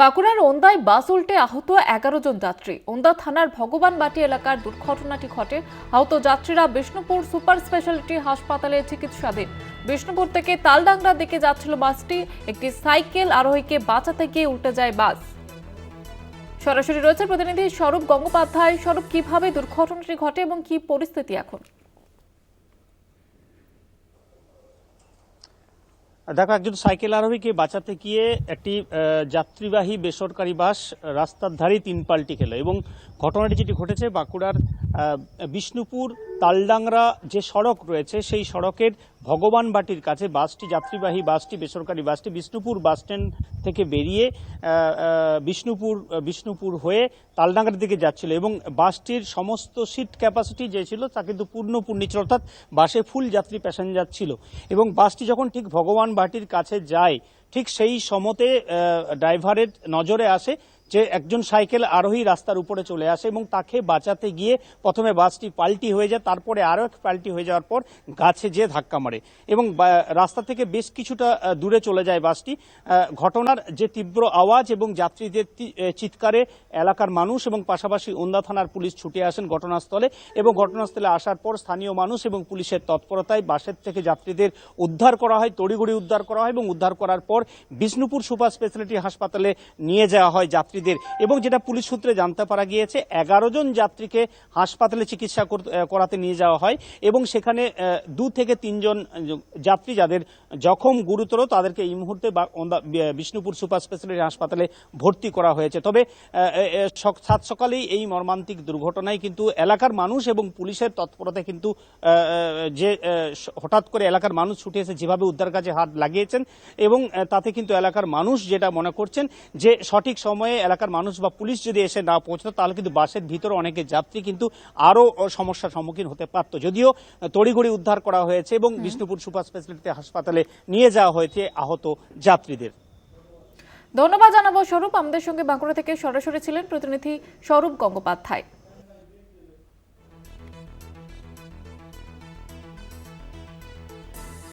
বাঁকুড়ার ওন্দায় বাস উল্টে আহত এগারো জন যাত্রী। ওন্দা থানার ভগবান ভগবানবাটি এলাকার দুর্ঘটনাটি ঘটে। আহত যাত্রীরা বিষ্ণুপুর সুপার স্পেশালিটি হাসপাতালে চিকিৎসাধীন। বিষ্ণুপুর থেকে তালডাংরার দিকে যাচ্ছিল বাসটি। একটি সাইকেল আরোহীকে বাঁচাতে গিয়ে উল্টে যায় বাস। সরাসরি রয়েছে প্রতিনিধি স্বরূপ গঙ্গোপাধ্যায়। স্বরূপ, কীভাবে দুর্ঘটনাটি ঘটে এবং কি পরিস্থিতি এখন? দেখো একজন সাইকেল আরোহীকে বাঁচাতে গিয়ে একটি যাত্রীবাহী বেসরকারি বাস রাস্তার ধারে তিন পাল্টি খেলো এবং ঘটনাটি যেটি ঘটেছে বাঁকুড়ার বিষ্ণুপুর, তালডাংরা যে সড়ক রয়েছে, সেই সড়কের ভগবান বাটির কাছে বাসটি, যাত্রীবাহী বাসটি, বেসরকারি বাসটি, বিষ্ণুপুর বাস স্ট্যান্ড থেকে বেরিয়ে বিষ্ণুপুর বিষ্ণুপুর হয়ে তালডাংরার দিকে যাচ্ছিল এবং বাসটির সমস্ত সিট ক্যাপাসিটি যে ছিল তা কিন্তু পূর্ণ পূর্ণ ছিল অর্থাৎ বাসে ফুল যাত্রী প্যাসেঞ্জার ছিল। এবং বাসটি যখন ঠিক ভগবান বাটির কাছে যায়, ঠিক সেই সমতে ড্রাইভারের নজরে আসে যে একজন সাইকেল আরোহী রাস্তার উপরে চলে আসে এবং তাকে বাঁচাতে গিয়ে প্রথমে বাসটি পাল্টি হয়ে যায়, তারপরে আরও এক পাল্টি হয়ে যাওয়ার পর গাছে যেয়ে ধাক্কা মারে এবং রাস্তা থেকে বেশ কিছুটা দূরে চলে যায় বাসটি। ঘটনার যে তীব্র আওয়াজ এবং যাত্রীদের চিৎকারে এলাকার মানুষ এবং পাশাপাশি ওন্দা থানার পুলিশ ছুটে আসেন ঘটনাস্থলে এবং ঘটনাস্থলে আসার পর স্থানীয় মানুষ এবং পুলিশের তৎপরতায় বাসের থেকে যাত্রীদের উদ্ধার করা হয়, তড়িঘড়ি উদ্ধার করা হয় এবং উদ্ধার করার পর বিষ্ণুপুর সুপার স্পেশালিটি হাসপাতালে নিয়ে যাওয়া হয় যাত্রীদের এবং যেটা পুলিশ সূত্রে জানতে পারা গিয়েছে, এগারো জন যাত্রীকে হাসপাতালে চিকিৎসা কর- করাতে নিয়ে যাওয়া হয় এবং সেখানে দু থেকে তিনজন যাত্রী যাদের জখম গুরুতর তাদেরকে এই মুহূর্তে বিষ্ণুপুর সুপার স্পেশালিটি হাসপাতালে ভর্তি করা হয়েছে। তবে সাত সকালেই এই মর্মান্তিক দুর্ঘটনায় কিন্তু এলাকার মানুষ এবং পুলিশের তৎপরতা কিন্তু যে হঠাৎ করে এলাকার মানুষ ছুটে এসে যেভাবে উদ্ধার কাজে হাত লাগিয়েছেন এবং তাতে কিন্তু এলাকার মানুষ যেটা মনে করছেন যে সঠিক সময়ে এলাকার মানুষ বা পুলিশ যদি এসে না পৌঁছতো তাহলে কিন্তু বাসের ভিতরে অনেকে যাত্রী কিন্তু আরও সমস্যার সম্মুখীন হতে পারত। যদিও তড়িঘড়ি উদ্ধার করা হয়েছে এবং বিষ্ণুপুর সুপার স্পেশালিটি হাসপাতালে নিয়ে যাওয়া হয়েছে আহত যাত্রীদের। ধন্যবাদ জানাব স্বরূপ। আমাদের সঙ্গে বাঁকুড়া থেকে সরাসরি ছিলেন প্রতিনিধি স্বরূপ গঙ্গোপাধ্যায়।